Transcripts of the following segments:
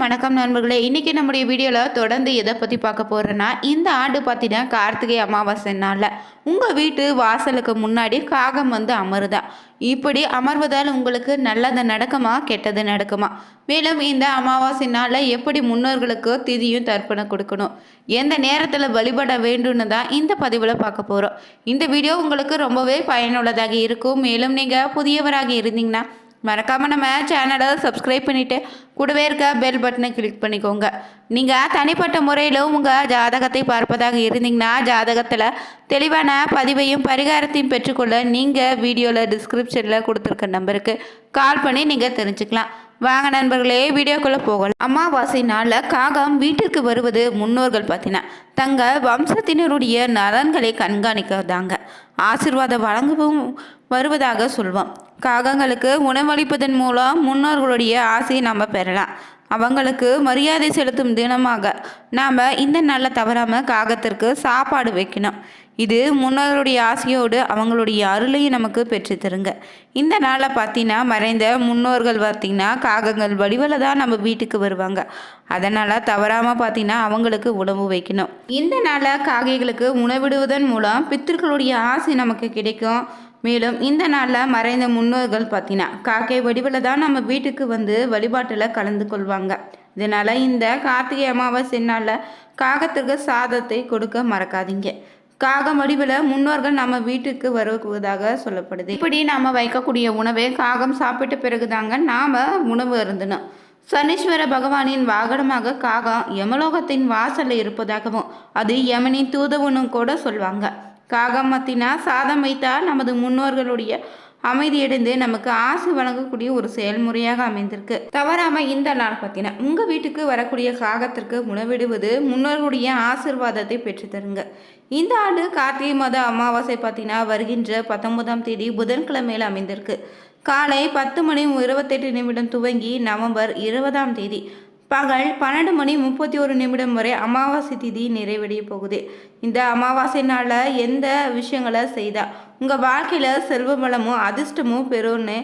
வணக்கம் நண்பர்களே. இன்றைக்கி நம்முடைய வீடியோவில் தொடர்ந்து எதை பற்றி பார்க்க போகிறேன்னா இந்த ஆண்டு பார்த்தீங்கன்னா கார்த்திகை அமாவாசை நாளில் உங்கள் வீட்டு வாசலுக்கு முன்னாடி காகம் வந்து அமருதா? இப்படி அமர்வதால் உங்களுக்கு நல்லது நடக்குமா கெட்டது நடக்குமா? மேலும் இந்த அமாவாசை நாளில் எப்படி முன்னோர்களுக்கு திதியும் தர்ப்பணம் கொடுக்கணும்? எந்த நேரத்தில் வழிபட வேண்டும்னு தான் இந்த பதிவில் பார்க்க போகிறோம் இந்த வீடியோ உங்களுக்கு ரொம்பவே பயனுள்ளதாக இருக்கும். மேலும் நீங்கள் புதியவராக இருந்தீங்கன்னா மறக்காமல் நம்ம சேனலை சப்ஸ்கிரைப் பண்ணிவிட்டு கூடவே இருக்க பெல் பட்டனை கிளிக் பண்ணிக்கோங்க. நீங்கள் தனிப்பட்ட முறையில் உங்கள் ஜாதகத்தை பார்ப்பதாக இருந்தீங்கன்னா ஜாதகத்தில் தெளிவான பதிவையும் பரிகாரத்தையும் பெற்றுக்கொள்ள நீங்கள் வீடியோவில் டிஸ்கிரிப்ஷனில் கொடுத்துருக்க நம்பருக்கு கால் பண்ணி நீங்கள் தெரிஞ்சுக்கலாம். வாங்க நண்பர்களே வீடியோக்குள்ளே போகலாம். அமாவாசை நாளில் காகம் வீட்டிற்கு வருவது முன்னோர்கள் பார்த்தீங்கன்னா தங்கள் வம்சத்தினருடைய நலன்களை கண்காணிக்கிறதாங்க ஆசிர்வாதம் வழங்கவும் வருவதாக சொல்வோம். காகங்களுக்கு உணவளிப்பதன் மூலம் முன்னோர்களுடைய ஆசையை நம்ம பெறலாம். அவங்களுக்கு மரியாதை செலுத்தும் தினமாக நாம் இந்த நாளில் தவறாமல் காகத்திற்கு சாப்பாடு வைக்கணும். இது முன்னோருடைய ஆசையோடு அவங்களுடைய அருளையும் நமக்கு பெற்று தருங்க. இந்த நாளில் பார்த்தீங்கன்னா மறைந்த முன்னோர்கள் பார்த்தீங்கன்னா காகங்கள் வடிவில் தான் நம்ம வீட்டுக்கு வருவாங்க. அதனால் தவறாமல் பார்த்தீங்கன்னா அவங்களுக்கு உணவு வைக்கணும். இந்த நாளில் காகைகளுக்கு உணவிடுவதன் மூலம் பித்தர்களுடைய ஆசை நமக்கு கிடைக்கும். மேலும் இந்த நாளில் மறைந்த முன்னோர்கள் பார்த்தீங்கன்னா காக்கை வடிவில் தான் நம்ம வீட்டுக்கு வந்து வழிபாட்டில் கலந்து கொள்வாங்க. இதனால் இந்த கார்த்திகை அமாவாசை நாளில் காகத்திற்கு சாதத்தை கொடுக்க மறக்காதீங்க. காகம் வடிவில் முன்னோர்கள் நம்ம வீட்டுக்கு வருவதாக சொல்லப்படுது. இப்படி நாம் வைக்கக்கூடிய உணவை காகம் சாப்பிட்ட பிறகுதாங்க நாம் உணவு அருந்தணும் சனீஸ்வர பகவானின் வாகனமாக காகம் யமலோகத்தின் வாசலில் இருப்பதாகவும் அது யமனின் தூதவனும் கூட சொல்லுவாங்க காகம்மத்தினா சாதம் வைத்தால் நமது முன்னோர்களுடைய அமைதியடைந்து நமக்கு ஆசை வழங்கக்கூடிய ஒரு செயல்முறையாக அமைந்திருக்கு. தவறாம இந்த நாள் பார்த்தீங்கன்னா உங்க வீட்டுக்கு வரக்கூடிய காகத்திற்கு உணவிடுவது முன்னோர்களுடைய ஆசிர்வாதத்தை பெற்றுத்தருங்க. இந்த ஆண்டு கார்த்திகை மாத அமாவாசை பார்த்தீங்கன்னா வருகின்ற பத்தொன்பதாம் தேதி புதன்கிழமையில் அமைந்திருக்கு. காலை பத்து மணி இருபத்தெட்டு நிமிடம் துவங்கி நவம்பர் இருபதாம் தேதி பகல் பன்னெண்டு மணி முப்பத்தி ஒரு நிமிடம் வரை அமாவாசை திதி நிறைவடைய போகுது. இந்த அமாவாசை நாளில் எந்த விஷயங்களை செய்தால் உங்கள் வாழ்க்கையில் செல்வ அதிர்ஷ்டமும் பெறும்னு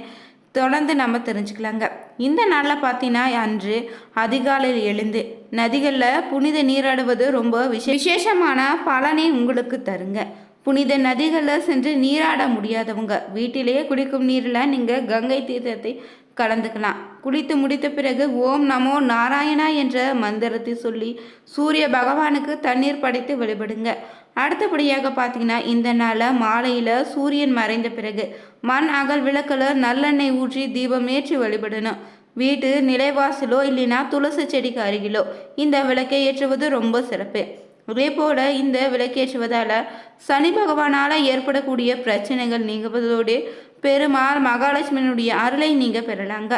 தொடர்ந்து நம்ம தெரிஞ்சுக்கலாங்க. இந்த நாளில் பார்த்தீங்கன்னா அன்று அதிகாலையில் எழுந்து நதிகளில் புனித நீராடுவது ரொம்ப விஷ விசேஷமான பலனை உங்களுக்கு தருங்க. புனித நதிகளில் சென்று நீராட முடியாதவங்க வீட்டிலேயே குடிக்கும் நீரில் நீங்கள் கங்கை தீர்த்தத்தை கலந்துக்கலாம் குளித்து முடித்த பிறகு ஓம் நமோ நாராயணா என்ற மந்திரத்தை சொல்லி சூரிய பகவானுக்கு தண்ணீர் படைத்து வழிபடுங்க. அடுத்தபடியாக பார்த்தீங்கன்னா இந்த நாளில் மாலையில் சூரியன் மறைந்த பிறகு மண் அகல் விளக்கில் நல்லெண்ணெய் ஊற்றி தீபம் ஏற்றி வழிபடணும். வீட்டு நிலைவாசலோ இல்லைன்னா துளசி செடிக்கு அருகிலோ இந்த விளக்கை ஏற்றுவது ரொம்ப சிறப்பு. அதே போல இந்த விளக்கேற்றுவதால் சனி பகவானால் ஏற்படக்கூடிய பிரச்சனைகள் நீங்குவதோடு பெருமாள் மகாலட்சுமியினுடைய அருளை நீங்கள் பெறலாங்க.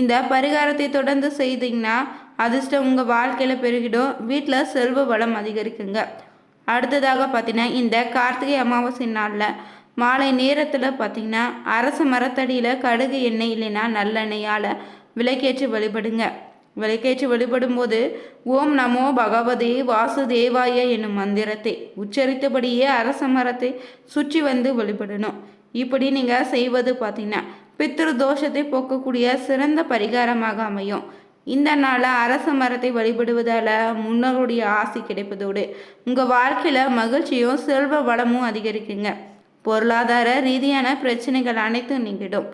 இந்த பரிகாரத்தை தொடர்ந்து செய்தீங்கன்னா அதிர்ஷ்டம் உங்கள் வாழ்க்கையில் பெருகிடும். வீட்டில் செல்வ வளம் அதிகரிக்குங்க. அடுத்ததாக பார்த்தீங்கன்னா இந்த கார்த்திகை அமாவாசை நாளில் மாலை நேரத்தில் பார்த்தீங்கன்னா அரச மரத்தடியில் கடுகு எண்ணெய் இல்லைன்னா நல்லெண்ணெயால் விளக்கேற்றி வழிபடுங்க. விளக்கேற்றி வழிபடும் போது ஓம் நமோ பகவதே வாசுதேவாய என்னும் மந்திரத்தை உச்சரித்தபடியே அரச மரத்தை சுற்றி வந்து வழிபடணும். இப்படி நீங்கள் செய்வது பார்த்தீங்கன்னா பித்ரு தோஷத்தை போக்கக்கூடிய சிறந்த பரிகாரமாக அமையும். இந்த நாளில் அரச மரத்தை வழிபடுவதால் முன்னோருடைய ஆசை கிடைப்பதோடு உங்கள் வாழ்க்கையில் மகிழ்ச்சியும் செல்வ வளமும் அதிகரிக்குங்க. பொருளாதார ரீதியான பிரச்சனைகள் அனைத்தும் நீங்கிடும்.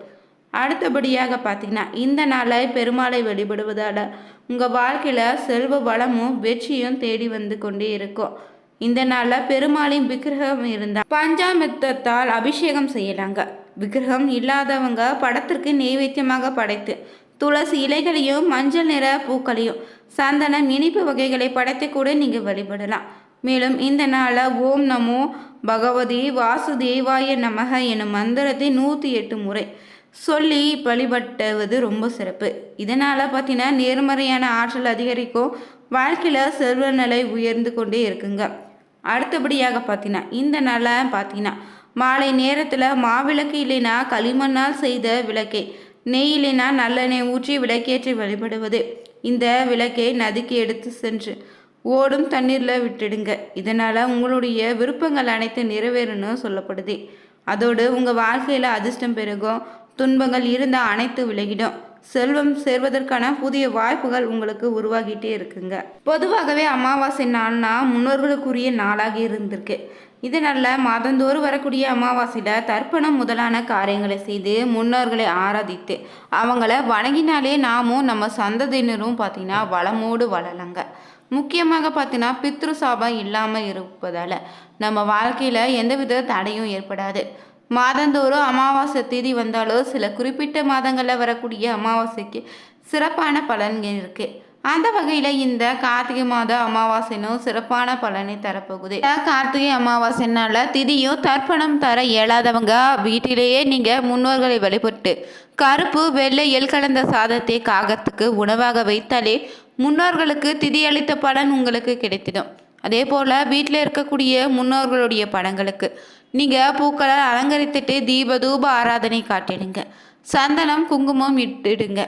அடுத்தபடியாக பார்த்தீங்கன்னா இந்த நாளை பெருமாளை வழிபடுவதால் உங்கள் வாழ்க்கையில் செல்வ வளமும் வெற்றியும் தேடி வந்து கொண்டே இருக்கும். இந்த நாளில் பெருமாளின் விக்கிரகம் இருந்தால் பஞ்சாமிர்தத்தால் அபிஷேகம் செய்யலாங்க. விக்கிரகம் இல்லாதவங்க படத்திற்கு நெய்வேத்தியமாக படைத்து துளசி இலைகளையும் மஞ்சள் நிற பூக்களையும் சந்தனம் இனிப்பு வகைகளை படைத்து கூட நீங்கள் வழிபடலாம். மேலும் இந்த நாளில் ஓம் நமோ பகவதி வாசுதேவாய நமக எனும் மந்திரத்தை நூற்றி எட்டு முறை சொல்லி வழிபட்டுவது ரொம்ப சிறப்பு. இதனால் பார்த்தீங்கன்னா நேர்மறையான ஆற்றல் அதிகரிக்கும். வாழ்க்கையில் செல்வ நிலை உயர்ந்து கொண்டே இருக்குங்க. அடுத்தபடியாக பார்த்தீங்கன்னா இந்த நாளை பார்த்தீங்கன்னா மாலை நேரத்தில் மாவிளக்கு இல்லைன்னா களிமண்ணால் செய்த விளக்கை நெய் இல்லைன்னா நல்லெண்ணெய் ஊற்றி விளக்கேற்றி வழிபடுவது. இந்த விளக்கை நதிக்கு எடுத்து சென்று ஓடும் தண்ணீரில் விட்டுடுங்க. இதனால் உங்களுடைய விருப்பங்கள் அனைத்தும் நிறைவேறும்னு சொல்லப்படுது. அதோடு உங்கள் வாழ்க்கையில் அதிர்ஷ்டம் பெருகும் துன்பங்கள் இருந்தால் அனைத்து விலகிடும். செல்வம் சேர்வதற்கான புதிய வாய்ப்புகள் உங்களுக்கு உருவாகிட்டே இருக்குங்க. பொதுவாகவே அமாவாசை நாள்னா முன்னோர்களுக்குரிய நாளாக இருந்திருக்கு. இதனால் மாதந்தோறும் வரக்கூடிய அமாவாசையில் தர்ப்பணம் முதலான காரியங்களை செய்து முன்னோர்களை ஆராதித்து அவங்கள வணங்கினாலே நாமும் நம்ம சந்ததியினரும் பார்த்திங்கன்னா வளமோடு வளலங்க முக்கியமாக பார்த்தீங்கன்னா பித்ரு சாபம் இல்லாமல் இருப்பதால் நம்ம வாழ்க்கையில் எந்தவித தடையும் ஏற்படாது. மாதந்தோறும் அமாவாசை தேதி வந்தாலும் சில குறிப்பிட்ட மாதங்களில் வரக்கூடிய அமாவாசைக்கு சிறப்பான பலன்கள் இருக்குது அந்த வகையில் இந்த கார்த்திகை மாத அமாவாசைனும் சிறப்பான பலனை தரப்போகுது. கார்த்திகை அமாவாசைனால திதியும் தர்ப்பணம் தர இயலாதவங்க வீட்டிலேயே நீங்கள் முன்னோர்களை வழிபட்டு கருப்பு வெள்ளை எல் கலந்த சாதத்தை காகத்துக்கு உணவாக வைத்தாலே முன்னோர்களுக்கு திதி அளித்த பலன் உங்களுக்கு கிடைத்திடும். அதே போல் வீட்டில் இருக்கக்கூடிய முன்னோர்களுடைய படங்களுக்கு நீங்கள் பூக்களை அலங்கரித்துட்டு தீப தூப ஆராதனை காட்டிடுங்க. சந்தனம் குங்குமம் இட்டுடுங்க.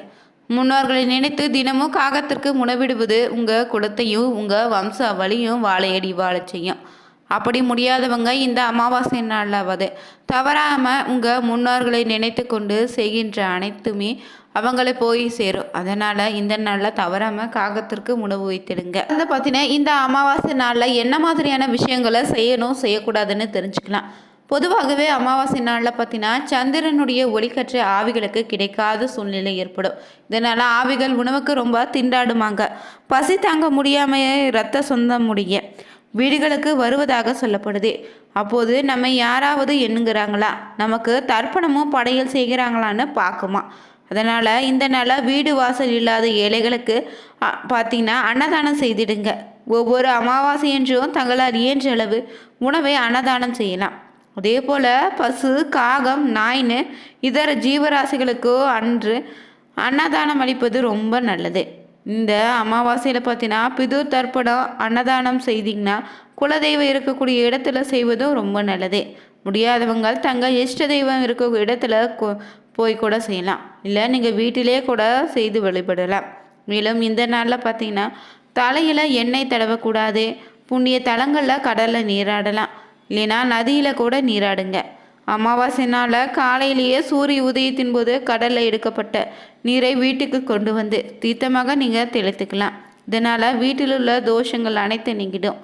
முன்னோர்களை நினைத்து தினமும் காகத்திற்கு உணவிடுவது உங்கள் குலத்தையும் உங்கள் வம்ச வழியும் வாழையடி வாழச் செய்யும். அப்படி முடியாதவங்க இந்த அமாவாசை நாளாவது. தவறாமல் உங்கள் முன்னோர்களை நினைத்து கொண்டு செய்கின்ற அனைத்துமே அவங்கள போய் சேரும். அதனால் இந்த நாளில் தவறாமல் காகத்திற்கு உணவு வைத்திடுங்க. அதை பார்த்தீங்கன்னா இந்த அமாவாசை நாளில் என்ன மாதிரியான விஷயங்களை செய்யணும் செய்யக்கூடாதுன்னு தெரிஞ்சுக்கலாம். பொதுவாகவே அமாவாசை நாளில் பார்த்தீங்கன்னா சந்திரனுடைய ஒளிக்கற்ற ஆவிகளுக்கு கிடைக்காத சூழ்நிலை ஏற்படும். இதனால் ஆவிகள் உணவுக்கு ரொம்ப திண்டாடுமாங்க. பசி தாங்க முடியாமையே ரத்த சொந்தம் முடிய வீடுகளுக்கு வருவதாக சொல்லப்படுது. அப்போது நம்ம யாராவது எண்ணுங்கிறாங்களா நமக்கு தர்ப்பணமும் படையல் செய்கிறாங்களான்னு பார்க்குமா? அதனால் இந்த நாளில் வீடு வாசல் இல்லாத ஏழைகளுக்கு பார்த்திங்கன்னா அன்னதானம் செய்திடுங்க. ஒவ்வொரு அமாவாசையன்றும் தங்களால் இயன்ற அளவு உணவை அன்னதானம் செய்யலாம். அதே போல் பசு காகம் நாய்னு இதர ஜீவராசிகளுக்கோ அன்று அன்னதானம் அளிப்பது ரொம்ப நல்லது. இந்த அமாவாசையில் பார்த்தீங்கன்னா பிது தர்ப்பணம் அன்னதானம் செய்தீங்கன்னா குலதெய்வம் இருக்கக்கூடிய இடத்துல செய்வதும் ரொம்ப நல்லது. முடியாதவங்க தங்கள் இஷ்ட தெய்வம் இருக்க இடத்துல போய் கூட செய்யலாம். இல்லை நீங்கள் வீட்டிலே கூட செய்து வழிபடலாம். மேலும் இந்த நாளில் பார்த்தீங்கன்னா தலையில் எண்ணெய் தடவக்கூடாது. புண்ணிய தலங்களில் கடலில் நீராடலாம். இல்லைன்னா நதியில் கூட நீராடுங்க. அமாவாசை நாளில் காலையிலேயே சூரிய உதயத்தின் போது கடலில் எடுக்கப்பட்ட நீரை வீட்டுக்கு கொண்டு வந்து தீர்த்தமாக நீங்கள் தெளித்துக்கலாம். இதனால் வீட்டில் உள்ள தோஷங்கள் அனைத்து நீங்கிடும்.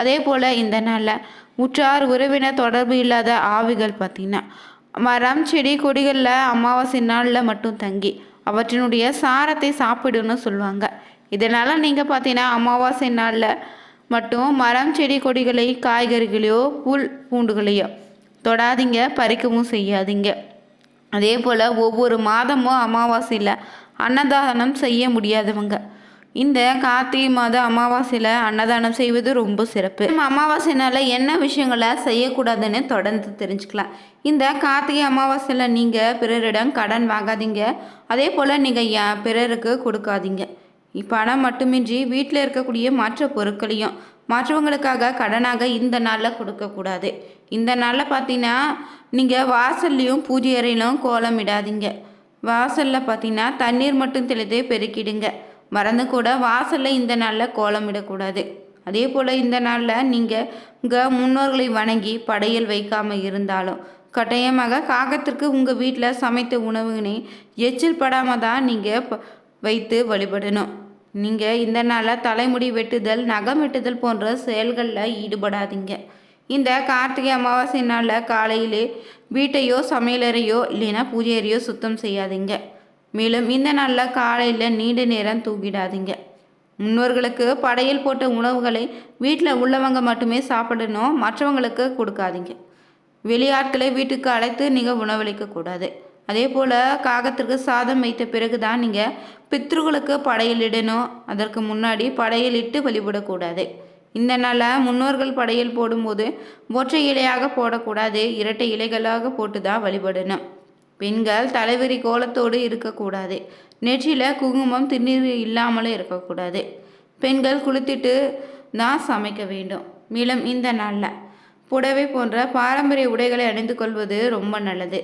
அதே போல் இந்த நாளில் உற்றார் உறவினர் தொடர்பு இல்லாத ஆவிகள் பார்த்திங்கன்னா மரம் செடி கொடிகளில் அமாவாசை நாளில் மட்டும் தங்கி அவற்றினுடைய சாரத்தை சாப்பிடுன்னு சொல்லுவாங்க. இதனால் நீங்கள் பார்த்தீங்கன்னா அமாவாசை நாளில் மட்டும் மரம் செடி கொடிகளை காய்கறிகளையோ புல் பூண்டுகளையோ தொடாதீங்க பறிக்கவும் செய்யாதீங்க. அதே போல் ஒவ்வொரு மாதமும் அமாவாசையில் அன்னதானம் செய்ய முடியாதவங்க இந்த கார்த்திகை மாத அமாவாசையில் அன்னதானம் செய்வது ரொம்ப சிறப்பு. அமாவாசைனால என்ன விஷயங்களை செய்யக்கூடாதுன்னு தொடர்ந்து தெரிஞ்சுக்கலாம். இந்த கார்த்திகை அமாவாசையில் நீங்கள் பிறரிடம் கடன் வாங்காதீங்க. அதே போல் நீங்கள் பிறருக்கு கொடுக்காதீங்க. பணம் மட்டுமின்றி வீட்டில் இருக்கக்கூடிய மற்ற பொருட்களையும் மற்றவங்களுக்காக கடனாக இந்த நாளில் கொடுக்கக்கூடாது. இந்த நாளில் பார்த்தீங்கன்னா நீங்கள் வாசல்லையும் பூஜை அறையிலும் கோலம் இடாதீங்க வாசலில் பார்த்தீங்கன்னா தண்ணீர் மட்டும் தெளித்து பெருக்கிடுங்க. மறந்து கூட வாசலில் இந்த நாளில் கோலமிடக்கூடாது அதே போல் இந்த நாளில் நீங்கள் உங்கள் முன்னோர்களை வணங்கி படையல் வைக்காமல் இருந்தாலும் கட்டாயமாக காகத்திற்கு உங்கள் வீட்டில் சமைத்த உணவுகளை எச்சில் படாமல் தான் நீங்கள் வைத்து வழிபடணும். நீங்கள் இந்த நாளில் தலைமுடி வெட்டுதல் நகம் வெட்டுதல் போன்ற செயல்களில் ஈடுபடாதீங்க. இந்த கார்த்திகை அமாவாசை நாளில் காலையிலே வீட்டையோ சமையலறையோ இல்லைன்னா பூஜையறையோ சுத்தம் செய்யாதீங்க. மேலும் இந்த நாளில் காலையில் நீண்ட நேரம் தூங்கிடாதீங்க. முன்னோர்களுக்கு படையல் போட்ட உணவுகளை வீட்டில் உள்ளவங்க மட்டுமே சாப்பிடணும் மற்றவங்களுக்கு கொடுக்காதீங்க. வெளியாட்களை வீட்டுக்கு அழைத்து நீங்கள் உணவளிக்கக்கூடாது அதே போல் காகத்திற்கு சாதம் வைத்த பிறகு தான் நீங்கள் பித்ருகளுக்கு படையல் இடணும். அதற்கு முன்னாடி படையல் இட்டு வழிபடக்கூடாது. இந்த நாளில் முன்னோர்கள் படையல் போடும்போது ஒற்றை இலையாக போடக்கூடாது. இரட்டை இலைகளாக போட்டு தான் வழிபடணும். பெண்கள் தலைவரி கோலத்தோடு இருக்கக்கூடாது. நெற்றியில் குங்குமம் திருநீர் இல்லாமலும் இருக்கக்கூடாது. பெண்கள் குளித்துட்டு தான் சமைக்க வேண்டும். மேலும் இந்த நாளில். புடவை போன்ற பாரம்பரிய உடைகளை அணிந்து கொள்வது ரொம்ப நல்லது.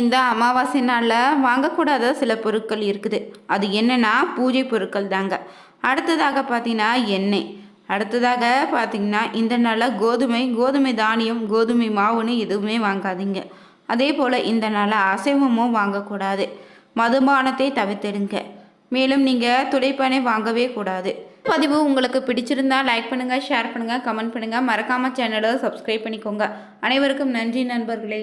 இந்த அமாவாசை நாளில் வாங்கக்கூடாத சில பொருட்கள் இருக்குது. அது என்னென்னா பூஜை பொருட்கள் தாங்க. அடுத்ததாக பார்த்தீங்கன்னா எண்ணெய். அடுத்ததாக பார்த்தீங்கன்னா இந்த நாளில் கோதுமை கோதுமை தானியம் கோதுமை மாவுன்னு எதுவுமே வாங்காதீங்க. அதே போல் இந்த நாளில் அசைவமும் வாங்கக்கூடாது. மதுபானத்தை தவிர்த்திடுங்க. மேலும் நீங்கள் துடைப்பானை வாங்கவே கூடாது. பதிவு உங்களுக்கு பிடிச்சிருந்தா லைக் பண்ணுங்கள் ஷேர் பண்ணுங்கள் கமெண்ட் பண்ணுங்கள் மறக்காமல் சேனலை சப்ஸ்கிரைப் பண்ணிக்கோங்க. அனைவருக்கும் நன்றி நண்பர்களே.